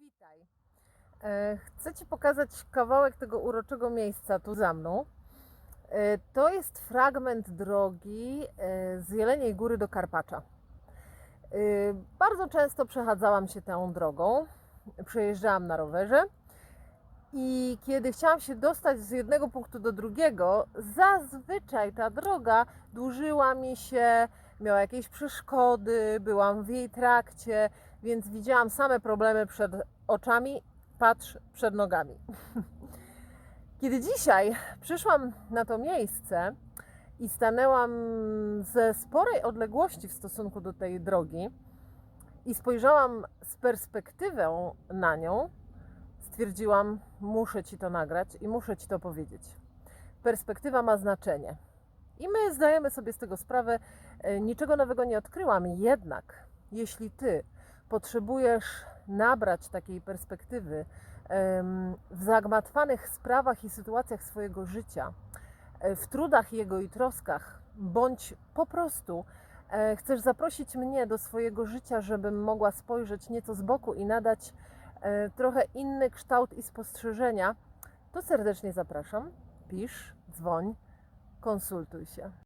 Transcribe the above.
Witaj. E, Chcę Ci pokazać kawałek tego uroczego miejsca tu za mną. E, To jest fragment drogi e, z Jeleniej Góry do Karpacza. Bardzo często przechadzałam się tą drogą, przejeżdżałam na rowerze i kiedy chciałam się dostać z jednego punktu do drugiego, zazwyczaj ta droga dłużyła mi się, miała jakieś przeszkody, byłam w jej trakcie, więc widziałam same problemy przed oczami, patrz przed nogami. Kiedy dzisiaj przyszłam na to miejsce i stanęłam ze sporej odległości w stosunku do tej drogi i spojrzałam z perspektywą na nią, stwierdziłam, muszę ci to nagrać i muszę ci to powiedzieć. Perspektywa ma znaczenie. I my zdajemy sobie z tego sprawę, e, niczego nowego nie odkryłam, jednak jeśli ty potrzebujesz nabrać takiej perspektywy w zagmatwanych sprawach i sytuacjach swojego życia, e, w trudach jego i troskach, bądź po prostu e, chcesz zaprosić mnie do swojego życia, żebym mogła spojrzeć nieco z boku i nadać trochę inny kształt i spostrzeżenia, to serdecznie zapraszam. Pisz, dzwoń, konsultuj się.